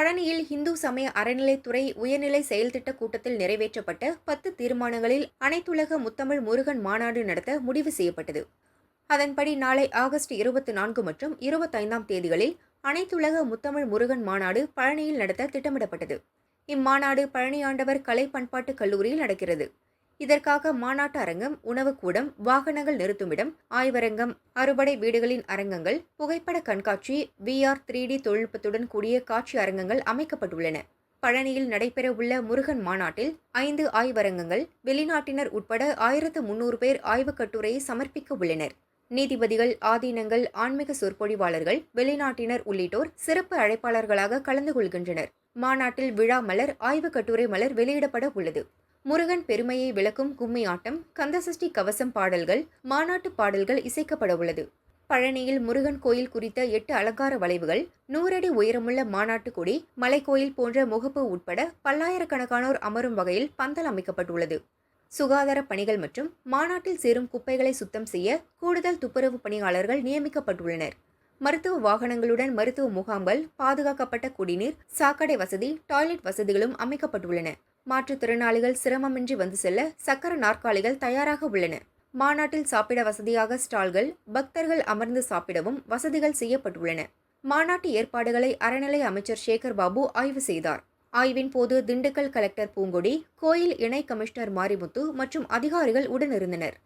பழனியில் இந்து சமய அறநிலைத்துறை உயர்நிலை செயல்திட்ட கூட்டத்தில் நிறைவேற்றப்பட்ட பத்து தீர்மானங்களில் அனைத்துலக முத்தமிழ் முருகன் மாநாடு நடத்த முடிவு செய்யப்பட்டது. அதன்படி நாளை ஆகஸ்ட் இருபத்தி நான்கு மற்றும் இருபத்தைந்தாம் தேதிகளில் அனைத்துலக முத்தமிழ் முருகன் மாநாடு பழனியில் நடத்த திட்டமிடப்பட்டது. இம்மாநாடு பழனியாண்டவர் கலை பண்பாட்டு கல்லூரியில் நடக்கிறது. இதற்காக மாநாட்டு அரங்கம் உணவுக்கூடம் வாகனங்கள் நிறுத்துமிடம் ஆய்வரங்கம் அறுபடை வீடுகளின் அரங்கங்கள் புகைப்பட கண்காட்சி விஆர் த்ரீ டி தொழில்நுட்பத்துடன் கூடிய காட்சி அரங்கங்கள் அமைக்கப்பட்டுள்ளன. பழனியில் நடைபெறவுள்ள முருகன் மாநாட்டில் ஐந்து ஆய்வரங்கங்கள் வெளிநாட்டினர் உட்பட ஆயிரத்து முன்னூறு பேர் ஆய்வுக் கட்டுரையை சமர்ப்பிக்க உள்ளனர். நீதிபதிகள் ஆதீனங்கள் ஆன்மீக சொற்பொழிவாளர்கள் வெளிநாட்டினர் உள்ளிட்டோர் சிறப்பு அழைப்பாளர்களாக கலந்து கொள்கின்றனர். மாநாட்டில் விழா மலர் ஆய்வுக் கட்டுரை மலர் வெளியிடப்பட உள்ளது. முருகன் பெருமையை விளக்கும் கும்மி ஆட்டம் கந்தசஷ்டி கவசம் பாடல்கள் மாநாட்டு பாடல்கள் இசைக்கப்பட உள்ளது. பழனியில் முருகன் கோயில் குறித்த எட்டு அலங்கார வளைவுகள் நூறடி உயரமுள்ள மாநாட்டு கொடி மலைக்கோயில் போன்ற முகப்பு உட்பட பல்லாயிரக்கணக்கானோர் அமரும் வகையில் பந்தல் அமைக்கப்பட்டுள்ளது. சுகாதார பணிகள் மற்றும் மாநாட்டில் சேரும் குப்பைகளை சுத்தம் செய்ய கூடுதல் துப்புரவு பணியாளர்கள் நியமிக்கப்பட்டுள்ளனர். மருத்துவ வாகனங்களுடன் மருத்துவ முகாம்கள் பாதுகாக்கப்பட்ட குடிநீர் சாக்கடை வசதி டாய்லெட் வசதிகளும் அமைக்கப்பட்டுள்ளன. மாற்றுத்திறனாளிகள் சிரமமின்றி வந்து செல்ல சக்கர நாற்காலிகள் தயாராக உள்ளன. மாநாட்டில் சாப்பிட வசதியாக ஸ்டால்கள் பக்தர்கள் அமர்ந்து சாப்பிடவும் வசதிகள் செய்யப்பட்டுள்ளன. மாநாட்டு ஏற்பாடுகளை அறநிலை அமைச்சர் சேகர் பாபு ஆய்வு செய்தார். ஆய்வின் போது திண்டுக்கல் கலெக்டர் பூங்கொடி கோயில் இணை கமிஷனர் மாரிமுத்து மற்றும் அதிகாரிகள் உடனிருந்தனர்.